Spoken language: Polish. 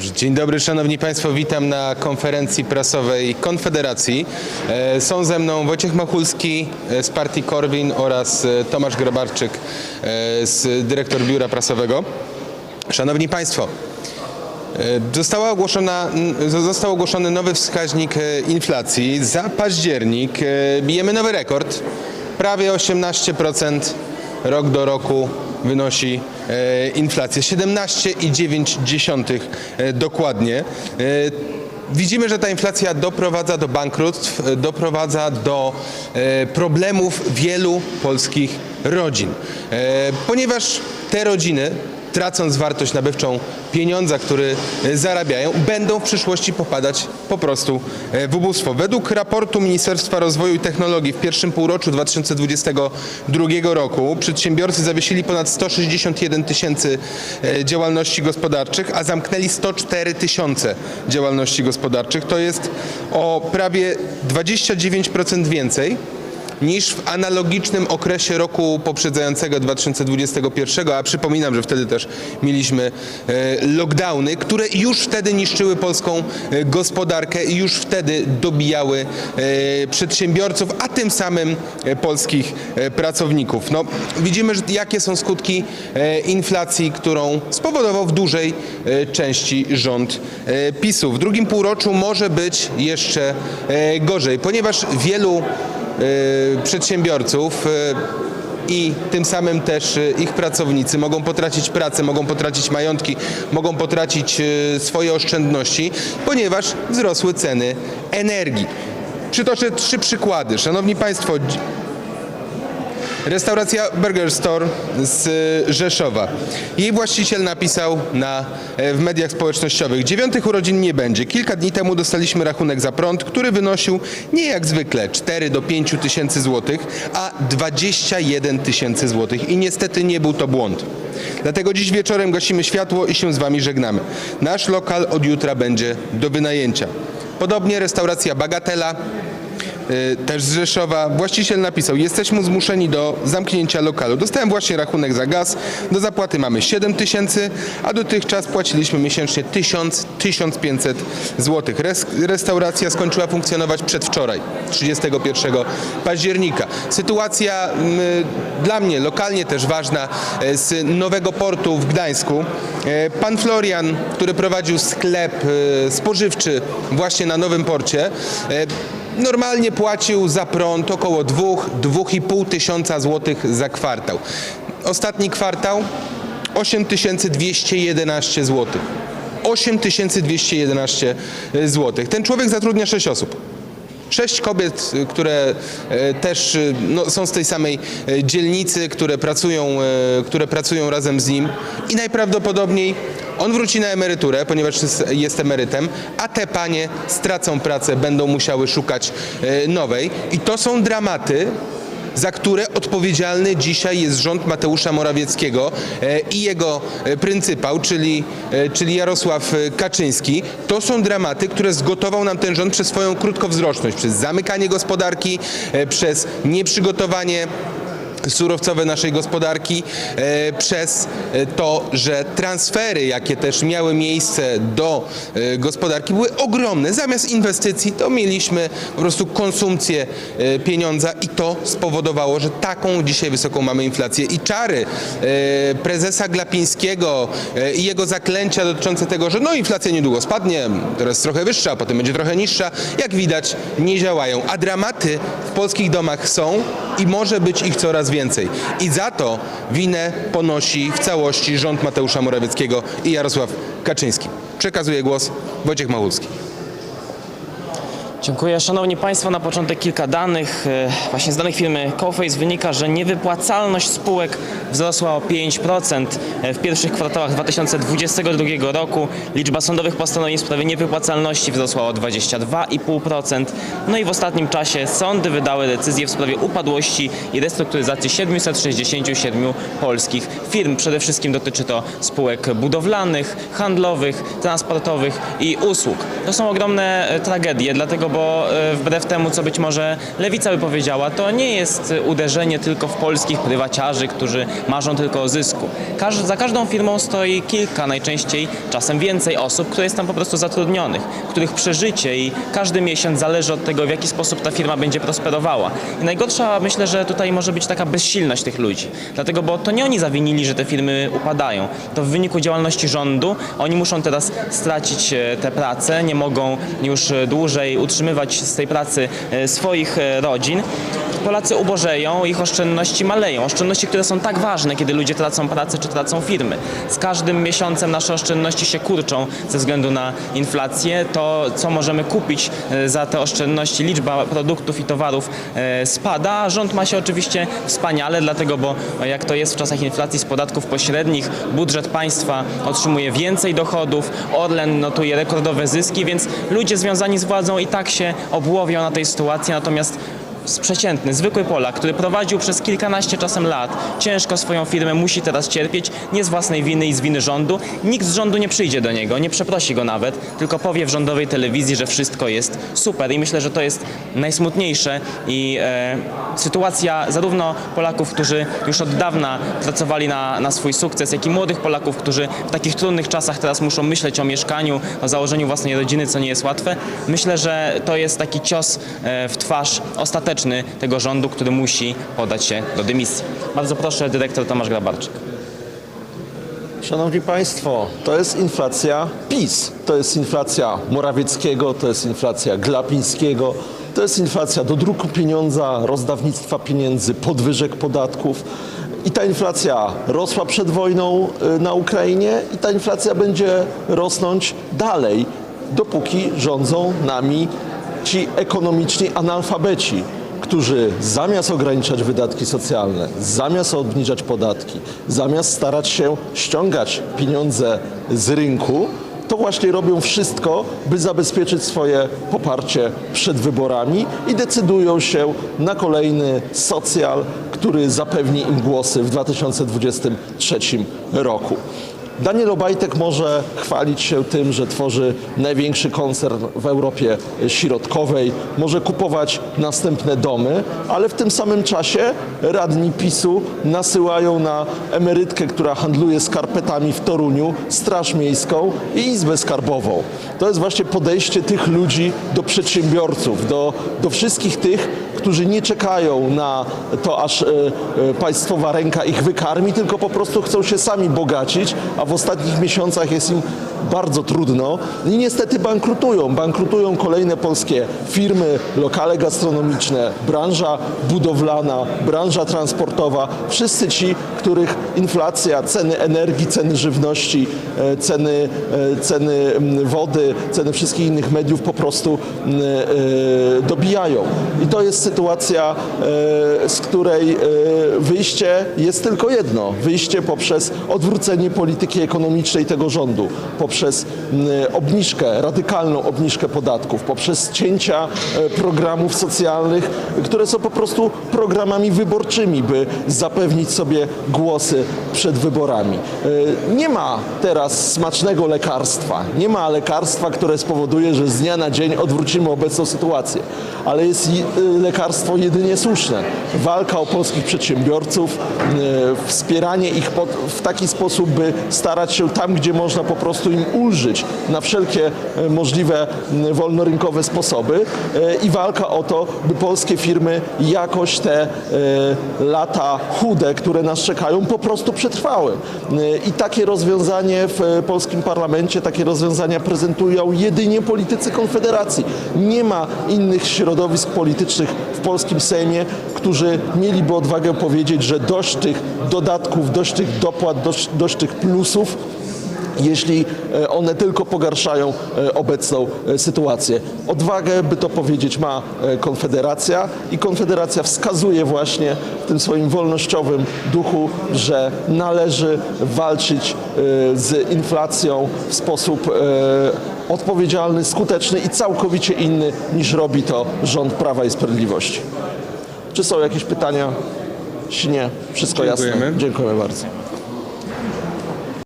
Dzień dobry Szanowni Państwo, witam na konferencji prasowej Konfederacji. E, Są ze mną Wojciech Machulski e, z partii Korwin oraz e, Tomasz Grabarczyk, dyrektor biura prasowego. Szanowni Państwo, Została ogłoszona, został ogłoszony nowy wskaźnik inflacji. Za październik bijemy nowy rekord. Prawie 18% rok do roku wynosi e, inflacja. 17,9 e, dokładnie. E, Widzimy, że ta inflacja doprowadza do bankructw, doprowadza do problemów wielu polskich rodzin. Ponieważ te rodziny tracąc wartość nabywczą pieniądza, które e, zarabiają, będą w przyszłości popadać po prostu e, w ubóstwo. Według raportu Ministerstwa Rozwoju i Technologii w pierwszym półroczu 2022 roku przedsiębiorcy zawiesili ponad 161 tysięcy e, działalności gospodarczych, a zamknęli 104 tysiące działalności gospodarczych. To jest o prawie 29% więcej niż w analogicznym okresie roku poprzedzającego 2021, a przypominam, że wtedy też mieliśmy e, lockdowny, które już wtedy niszczyły polską e, gospodarkę i już wtedy dobijały e, przedsiębiorców, a tym samym polskich pracowników. No, widzimy, jakie są skutki inflacji, którą spowodował w dużej części rząd PiSu. W drugim półroczu może być jeszcze gorzej, ponieważ wielu przedsiębiorców e, i tym samym też e, ich pracownicy mogą potracić pracę, mogą potracić majątki, mogą potracić swoje oszczędności, ponieważ wzrosły ceny energii. Przytoczę trzy przykłady. Szanowni Państwo, Restauracja Burger Store z Rzeszowa. Jej właściciel napisał na, e, w mediach społecznościowych: Dziewiątych urodzin nie będzie. Kilka dni temu dostaliśmy rachunek za prąd, który wynosił nie jak zwykle 4 do 5 tysięcy złotych, a 21 tysięcy złotych. I niestety nie był to błąd. Dlatego dziś wieczorem gasimy światło i się z Wami żegnamy. Nasz lokal od jutra będzie do wynajęcia. Podobnie restauracja Bagatela też z Rzeszowa. Właściciel napisał, jesteśmy zmuszeni do zamknięcia lokalu. Dostałem właśnie rachunek za gaz. Do zapłaty mamy 7 tysięcy, a dotychczas płaciliśmy miesięcznie 1000-1500 zł. Res, restauracja skończyła funkcjonować przedwczoraj, 31 października. Sytuacja mm, dla mnie lokalnie też ważna e, z nowego portu w Gdańsku. E, Pan Florian, który prowadził sklep e, spożywczy właśnie na nowym porcie, normalnie płacił za prąd około 2-2,5 tysiąca złotych za kwartał. Ostatni kwartał 8211 złotych. 8211 zł. Ten człowiek zatrudnia 6 osób. Sześć kobiet, y, które e, też y, no, są z tej samej e, dzielnicy, które pracują, e, które pracują razem z nim i najprawdopodobniej on wróci na emeryturę, ponieważ jest, emerytem, a te panie stracą pracę, będą musiały szukać e, nowej. I to są dramaty, za które odpowiedzialny dzisiaj jest rząd Mateusza Morawieckiego e, i jego e, pryncypał, czyli, czyli Jarosław Kaczyński. To są dramaty, które zgotował nam ten rząd przez swoją krótkowzroczność, przez zamykanie gospodarki, przez nieprzygotowanie surowcowe naszej gospodarki e, przez e, to, że transfery, jakie też miały miejsce do e, gospodarki, były ogromne. Zamiast inwestycji to mieliśmy po prostu konsumpcję pieniądza i to spowodowało, że taką dzisiaj wysoką mamy inflację. I czary prezesa Glapińskiego i jego zaklęcia dotyczące tego, że no inflacja niedługo spadnie, teraz trochę wyższa, potem będzie trochę niższa, jak widać nie działają. A dramaty w polskich domach są i może być ich coraz więcej. I za to winę ponosi w całości rząd Mateusza Morawieckiego i Jarosław Kaczyński. Przekazuję głos Wojciech Machulski. Dziękuję. Szanowni Państwo, na początek kilka danych. E, Właśnie z danych firmy Coface wynika, że niewypłacalność spółek wzrosła o 5% w pierwszych kwartałach 2022 roku. Liczba sądowych postanowień w sprawie niewypłacalności wzrosła o 22,5%. No i w ostatnim czasie sądy wydały decyzje w sprawie upadłości i restrukturyzacji 767 polskich firm. Przede wszystkim dotyczy to spółek budowlanych, handlowych, transportowych i usług. To są ogromne e, tragedie, dlatego bo e, wbrew temu, co być może lewica by powiedziała, to nie jest uderzenie tylko w polskich prywaciarzy, którzy marzą tylko o zysku. Każ za każdą firmą stoi kilka, najczęściej czasem więcej osób, które jest tam po prostu zatrudnionych, których przeżycie i każdy miesiąc zależy od tego, w jaki sposób ta firma będzie prosperowała. I najgorsza myślę, że tutaj może być taka bezsilność tych ludzi. Dlatego, bo to nie oni zawinili, że te firmy upadają. To w wyniku działalności rządu oni muszą teraz stracić e, te prace, nie mogą już e, dłużej utrzymywać z tej pracy e, swoich rodzin. Polacy ubożeją, ich oszczędności maleją. Oszczędności, które są tak ważne, kiedy ludzie tracą pracę czy tracą firmy. Z każdym miesiącem nasze oszczędności się kurczą ze względu na inflację. To, co możemy kupić za te oszczędności, liczba produktów i towarów spada. Rząd ma się oczywiście wspaniale, dlatego, bo jak to jest w czasach inflacji podatków pośrednich, budżet państwa otrzymuje więcej dochodów, Orlen notuje rekordowe zyski, więc ludzie związani z władzą i tak się obłowią na tej sytuacji, natomiast przeciętny, zwykły Polak, który prowadził przez kilkanaście czasem lat ciężko swoją firmę, musi teraz cierpieć, nie z własnej winy i z winy rządu. Nikt z rządu nie przyjdzie do niego, nie przeprosi go nawet, tylko powie w rządowej telewizji, że wszystko jest super. I myślę, że to jest najsmutniejsze i e, sytuacja zarówno Polaków, którzy już od dawna pracowali na, na swój sukces, jak i młodych Polaków, którzy w takich trudnych czasach teraz muszą myśleć o mieszkaniu, o założeniu własnej rodziny, co nie jest łatwe. Myślę, że to jest taki cios e, w twarz ostateczny tego rządu, który musi podać się do dymisji. Bardzo proszę, dyrektor Tomasz Grabarczyk. Szanowni Państwo, to jest inflacja PiS. To jest inflacja Morawieckiego, to jest inflacja Glapińskiego, to jest inflacja do druku pieniądza, rozdawnictwa pieniędzy, podwyżek podatków. I ta inflacja rosła przed wojną y, na Ukrainie i ta inflacja będzie rosnąć dalej, dopóki rządzą nami ci ekonomiczni analfabeci, którzy zamiast ograniczać wydatki socjalne, zamiast obniżać podatki, zamiast starać się ściągać pieniądze z rynku, to właśnie robią wszystko, by zabezpieczyć swoje poparcie przed wyborami i decydują się na kolejny socjal, który zapewni im głosy w 2023 roku. Daniel Obajtek może chwalić się tym, że tworzy największy koncern w Europie Środkowej, może kupować następne domy, ale w tym samym czasie radni PiSu nasyłają na emerytkę, która handluje skarpetami w Toruniu, Straż Miejską i Izbę Skarbową. To jest właśnie podejście tych ludzi do przedsiębiorców, do, do wszystkich tych, którzy nie czekają na to, aż e, e, państwowa ręka ich wykarmi, tylko po prostu chcą się sami bogacić, a w ostatnich miesiącach jest im bardzo trudno i niestety bankrutują. Bankrutują kolejne polskie firmy, lokale gastronomiczne, branża budowlana, branża transportowa. Wszyscy ci, których inflacja, ceny energii, ceny żywności, e, ceny, e, ceny wody, ceny wszystkich innych mediów po prostu e, dobijają. I to jest sytuacja, z której wyjście jest tylko jedno. Wyjście poprzez odwrócenie polityki ekonomicznej tego rządu, poprzez obniżkę, radykalną obniżkę podatków, poprzez cięcia e, programów socjalnych, które są po prostu programami wyborczymi, by zapewnić sobie głosy przed wyborami. E, Nie ma teraz smacznego lekarstwa. Nie ma lekarstwa, które spowoduje, że z dnia na dzień odwrócimy obecną sytuację. Ale jest je- e, lekarstwo jedynie słuszne. Walka o polskich przedsiębiorców, wspieranie ich w taki sposób, by starać się tam, gdzie można po prostu im ulżyć na wszelkie e, możliwe wolnorynkowe sposoby e, i walka o to, by polskie firmy jakoś te e, lata chude, które nas czekają, po prostu przetrwały. I takie rozwiązanie w polskim parlamencie, takie rozwiązania prezentują jedynie politycy Konfederacji. Nie ma innych środowisk politycznych w polskim Sejmie, którzy mieliby odwagę powiedzieć, że dość tych dodatków, dość tych dopłat, dość, dość tych plusów, jeśli e, one tylko pogarszają e, obecną e, sytuację. Odwagę, by to powiedzieć, ma Konfederacja i Konfederacja wskazuje właśnie w tym swoim wolnościowym duchu, że należy walczyć z inflacją w sposób odpowiedzialny, skuteczny i całkowicie inny niż robi to rząd Prawa i Sprawiedliwości. Czy są jakieś pytania? Jeśli nie, wszystko jasne. Dziękujemy. Dziękuję bardzo.